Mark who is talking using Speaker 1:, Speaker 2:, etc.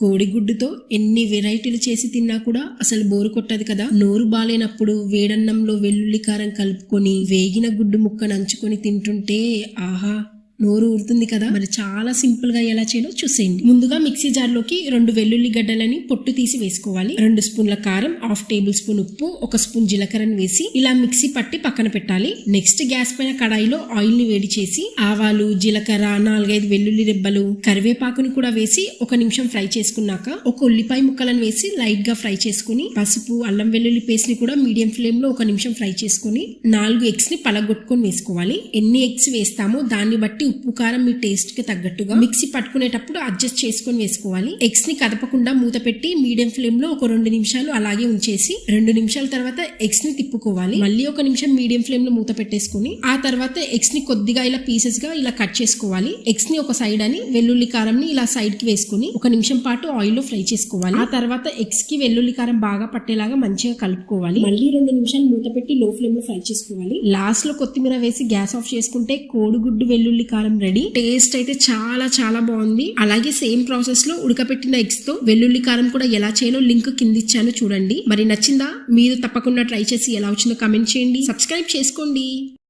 Speaker 1: కోడిగుడ్డుతో ఎన్ని వెరైటీలు చేసి తిన్నా కూడా అసలు బోరు కొట్టదు కదా. నోరు బాలేనప్పుడు వేడన్నంలో వెల్లుల్లి కారం కలుపుకొని వేగిన గుడ్డు ముక్క నంచుకొని తింటుంటే ఆహా! నోరు ఊరుతుంది కదా? మరి చాలా సింపుల్గా ఎలా చేయాలో చూసేయండి. ముందుగా మిక్సీ జార్లోకి రెండు వెల్లుల్లి గడ్డలని పొట్టు తీసి వేసుకోవాలి. రెండు స్పూన్ల కారం హాఫ్ టేబుల్ స్పూన్ ఉప్పు ఒక స్పూన్ జీలకర్రని వేసి ఇలా మిక్సీ పట్టి పక్కన పెట్టాలి. నెక్స్ట్ గ్యాస్ పైన కడాయిలో ఆయిల్ని వేడి చేసి ఆవాలు జీలకర్ర నాలుగైదు వెల్లుల్లి రెబ్బలు కరివేపాకుని కూడా వేసి ఒక నిమిషం ఫ్రై చేసుకున్నాక ఒక ఉల్లిపాయ ముక్కలను వేసి లైట్గా ఫ్రై చేసుకుని పసుపు అల్లం వెల్లుల్లి పేస్ట్ని కూడా మీడియం ఫ్లేమ్లో ఒక నిమిషం ఫ్రై చేసుకుని నాలుగు ఎగ్స్ని పలగొట్టుకొని వేసుకోవాలి. ఎన్ని ఎగ్స్ వేస్తామో దాన్ని బట్టి ఉప్పు కారం మీ టేస్ట్కి తగ్గట్టుగా మిక్సీ పట్టుకునేటప్పుడు అడ్జస్ట్ చేసుకొని వేసుకోవాలి. ఎగ్స్ని కదపకుండా మూత పెట్టి మీడియం ఫ్లేమ్లో ఒక రెండు నిమిషాలు అలాగే ఉంచేసి రెండు నిమిషాల తర్వాత ఎగ్స్ని తిప్పుకోవాలి. మళ్ళీ ఒక నిమిషం మీడియం ఫ్లేమ్లో మూత పెట్టేసుకుని ఆ తర్వాత ఎగ్స్ని కొద్దిగా ఇలా పీసెస్గా ఇలా కట్ చేసుకోవాలి. ఎగ్స్ని ఒక సైడ్ అని వెల్లుల్లి కారం ని ఇలా సైడ్కి వేసుకుని ఒక నిమిషం పాటు ఆయిల్లో ఫ్రై చేసుకోవాలి. ఆ తర్వాత ఎగ్స్కి వెల్లుల్లి కారం బాగా పట్టేలాగా మంచిగా కలుపుకోవాలి. మళ్ళీ రెండు నిమిషాలు మూత పెట్టి లో ఫ్లేమ్లో ఫ్రై చేసుకోవాలి. లాస్ట్లో కొత్తిమీర వేసి గ్యాస్ ఆఫ్ చేసుకుంటే కోడిగుడ్డు వెల్లుల్లి కారం రెడీ. టేస్ట్ అయితే చాలా చాలా బాగుంది. అలాగే సేమ్ ప్రాసెస్లో ఉడకపెట్టిన ఎగ్స్తో వెల్లుల్లి కారం కూడా ఎలా చేయాలో లింక్ కింద ఇచ్చాను చూడండి. మరి నచ్చిందా? మీరు తప్పకుండా ట్రై చేసి ఎలా వచ్చిందో కమెంట్ చేయండి. సబ్స్క్రైబ్ చేసుకోండి.